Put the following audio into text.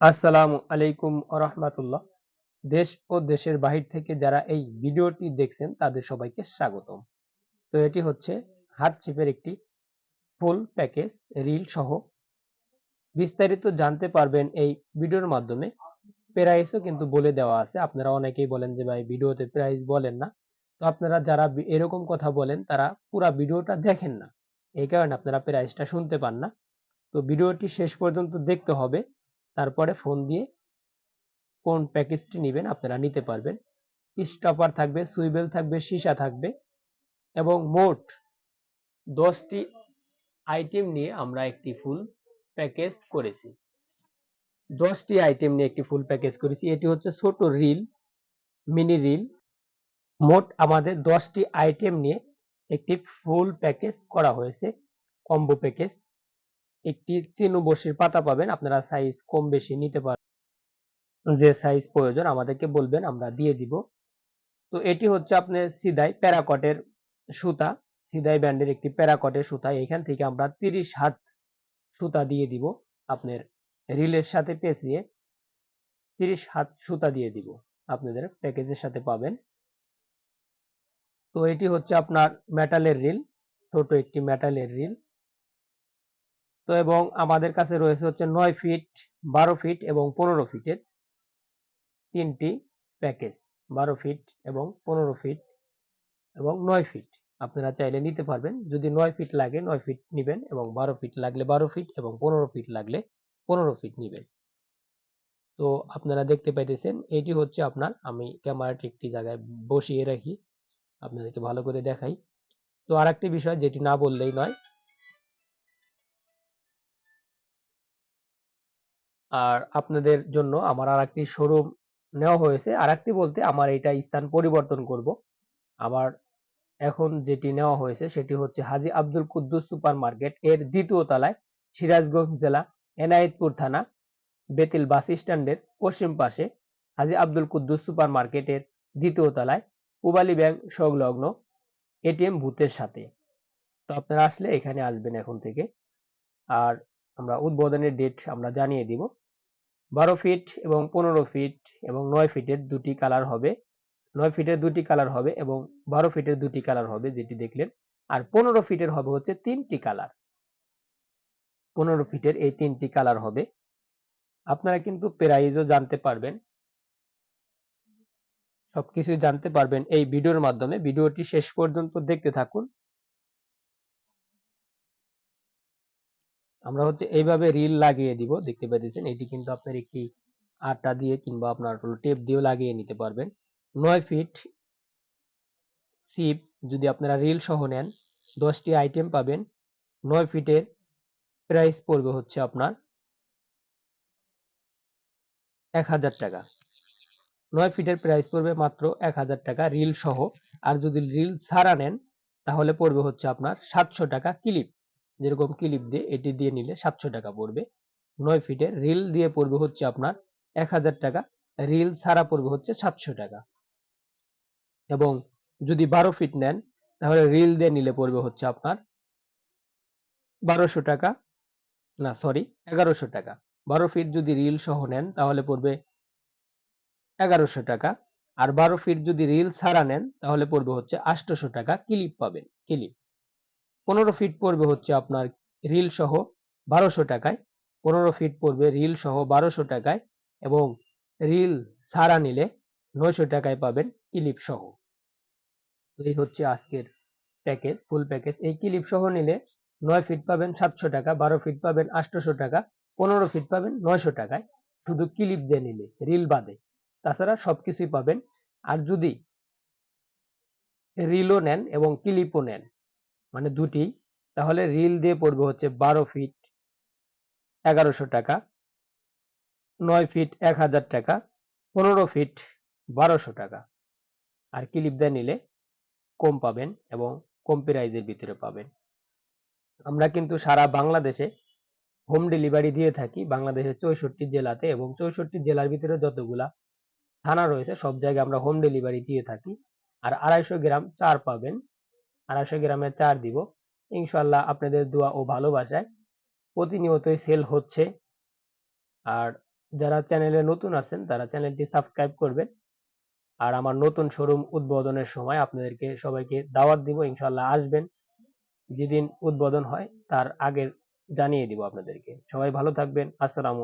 আসসালামু আলাইকুম রহমাতুল্লাহ। দেশ ও দেশের বাহির থেকে যারা এই ভিডিওটি দেখছেন, তাদের সবাইকে স্বাগতম। তো এটি হচ্ছে হাত চিপের একটি ফুল প্যাকেজ রিল সহ। বিস্তারিত জানতে পারবেন এই ভিডিওর মাধ্যমে। প্রাইসও কিন্তু বলে দেওয়া আছে। আপনারা অনেকেই বলেন যে, ভাই, ভিডিওতে প্রাইস বলেন না। তো আপনারা যারা এরকম কথা বলেন, তারা পুরা ভিডিওটা দেখেন না। এই কারণে আপনারা প্রাইসটা শুনতে পান না। তো ভিডিওটি শেষ পর্যন্ত দেখতে হবে। তারপরে ফোন দিয়ে কোন প্যাকেজটি নেবেন আপনারা নিতে পারবেন। স্টপার থাকবে, সুইবেল থাকবে, সীসা থাকবে এবং মোট দশটি আইটেম নিয়ে আমরা একটি ফুল প্যাকেজ করেছি। দশটি আইটেম নিয়ে একটি ফুল প্যাকেজ করেছি। এটি হচ্ছে ছোট রিল, মিনি রিল। মোট আমাদের দশটি আইটেম নিয়ে একটি ফুল প্যাকেজ করা হয়েছে, কম্বো প্যাকেজ। একটি চিনু বসির পাতা পাবেন, আপনারা সাইজ কম বেশি নিতে পারেন যে সাইজ প্রয়োজন আমাদেরকে বলবেন, আমরা দিয়ে দিব। তো এটি হচ্ছে আপনার সিদাই প্যারাকটের সুতা, সিদাই ব্যান্ডের একটি প্যারাকটের সুতা। এখান থেকে আমরা তিরিশ হাত সুতা দিয়ে দিব আপনার রিলের সাথে পেঁচিয়ে। তিরিশ হাত সুতা দিয়ে দিব, আপনাদের প্যাকেজের সাথে পাবেন। তো এটি হচ্ছে আপনার মেটালের রিল ছোট একটি মেটালের রিল তো এবং আমাদের কাছে রয়েছে হচ্ছে নয় ফিট, বারো ফিট এবং পনেরো ফিটের তিনটি প্যাকেজ। বারো ফিট এবং পনেরো ফিট এবং নয় ফিট। আপনারা চাইলে নিতে পারবেন। যদি নয় ফিট লাগে, নয় ফিট নিবেন এবং বারো ফিট লাগলে বারো ফিট এবং পনেরো ফিট লাগলে পনেরো ফিট নিবেন। তো আপনারা দেখতে পাইতেছেন, এটি হচ্ছে আপনার, আমি ক্যামেরাটি একটি জায়গায় বসিয়ে রাখি, আপনাদেরকে ভালো করে দেখাই। তো আরেকটি বিষয়, যেটি না বললেই নয় আর আপনাদের জন্য আমার আরেকটি শোরুম নেওয়া হয়েছে। আর একটি বলতে আমার এটা স্থান পরিবর্তন করব। আমার এখন যেটি নেওয়া হয়েছে সেটি হচ্ছে হাজী আব্দুল কুদ্দুস সুপার মার্কেট এর দ্বিতীয় তলায় সিরাজগঞ্জ জেলা, এনায়েতপুর থানা, বেতিল বাস স্ট্যান্ডের পশ্চিম পাশে হাজী আব্দুল কুদ্দুস সুপার মার্কেটের দ্বিতীয় তলায় পুবালি ব্যাংক সংলগ্ন এটিএম বুথের সাথে। তো আপনারা আসলে এখানে আসবেন এখন থেকে। আর আমরা উদ্বোধনের ডেট আমরা জানিয়ে দিব। বারো ফিট এবং পনেরো ফিট এবং নয় ফিটের দুটি কালার হবে। নয় ফিটের দুটি কালার হবে এবং বারো ফিটের দুটি কালার হবে, যেটি দেখলেন। আর পনেরো ফিটের হবে হচ্ছে তিনটি কালার পনেরো ফিটের এই তিনটি কালার হবে। আপনারা কিন্তু প্রাইজও জানতে পারবেন। সবকিছু জানতে পারবেন এই ভিডিওর মাধ্যমে। ভিডিওটি শেষ পর্যন্ত দেখতে থাকুন। আমরা হচ্ছে এইভাবে রিল লাগিয়ে দিব, দেখতে পাচ্ছেন? এটি কিন্তু আপনার একটি আটা দিয়ে কিংবা আপনার টেপ দিয়েও লাগিয়ে নিতে পারবেন। নয় ফিট সিপ যদি আপনারা রিল সহ নেন, দশটি আইটেম পাবেন। নয় ফিটের প্রাইস পড়বে হচ্ছে আপনার এক হাজার টাকা। নয় ফিটের প্রাইস পড়বে মাত্র এক হাজার টাকা রিল সহ। আর যদি রিল ছাড়া নেন, তাহলে পড়বে হচ্ছে আপনার সাতশো টাকা ক্লিপ যেরকম ক্লিপ দিয়ে এটি দিয়ে নিলে সাতশো টাকা পড়বে। নয় ফিটের রিল দিয়ে পড়বে হচ্ছে আপনার এক হাজার টাকা। রিল ছাড়া পড়বে হচ্ছে সাতশো টাকা। এবং যদি বারো ফিট নেন, তাহলে রিল দিয়ে নিলে পড়বে হচ্ছে আপনার বারোশো টাকা। না সরি এগারোশো টাকা। বারো ফিট যদি রিল সহ নেন, তাহলে পড়বে এগারোশো টাকা। আর বারো ফিট যদি রিল ছাড়া নেন, তাহলে পড়বে হচ্ছে আটশোশো টাকা। ক্লিপ পাবেন ক্লিপ পনেরো ফিট পড়বে হচ্ছে আপনার রিল সহ বারোশো টাকায়। পনেরো ফিট পড়বে রিল সহ বারোশো টাকায় এবং রিল ছাড়া নিলে নয়শো টাকায় পাবেন ক্লিপ সহ। এই হচ্ছে আজকের প্যাকেজ ফুল প্যাকেজ এই ক্লিপ সহ নিলে নয় ফিট পাবেন সাতশো টাকা, বারো ফিট পাবেন আটশোশো টাকা, পনেরো ফিট পাবেন নয়শো টাকায়। শুধু ক্লিপ দিয়ে নিলে রিল বাদে। তাছাড়া সবকিছুই পাবেন। আর যদি রিলও নেন এবং ক্লিপও নেন মানে দুটি, তাহলে রিল দিয়ে পড়বে হচ্ছে বারো ফিট এগারোশো টাকা, নয় ফিট এক হাজার টাকা, পনেরো ফিট বারোশো টাকা। আর ক্লিপ দিয়ে নিলে কম পাবেন এবং কম প্রাইজের ভিতরে পাবেন। আমরা কিন্তু সারা বাংলাদেশে হোম ডেলিভারি দিয়ে থাকি, বাংলাদেশের চৌষট্টি জেলাতে এবং চৌষট্টি জেলার ভিতরে যতগুলা থানা রয়েছে, সব জায়গায় আমরা হোম ডেলিভারি দিয়ে থাকি। আর আড়াইশো গ্রাম চার পাবেন আড়াইশো গ্রামের চার দিব। ইনশাল্লাহ আপনাদের দোয়া ও ভালোবাসায় প্রতিনিয়তই সেল হচ্ছে। আর যারা চ্যানেলে নতুন আছেন, তারা চ্যানেলটি সাবস্ক্রাইব করবেন। আর আমার নতুন শোরুম উদ্বোধনের সময় আপনাদেরকে সবাইকে দাওয়াত দিব ইনশাল্লাহ আসবেন। যেদিন উদ্বোধন হয়, তার আগের জানিয়ে দিব আপনাদেরকে। সবাই ভালো থাকবেন। আসসালামু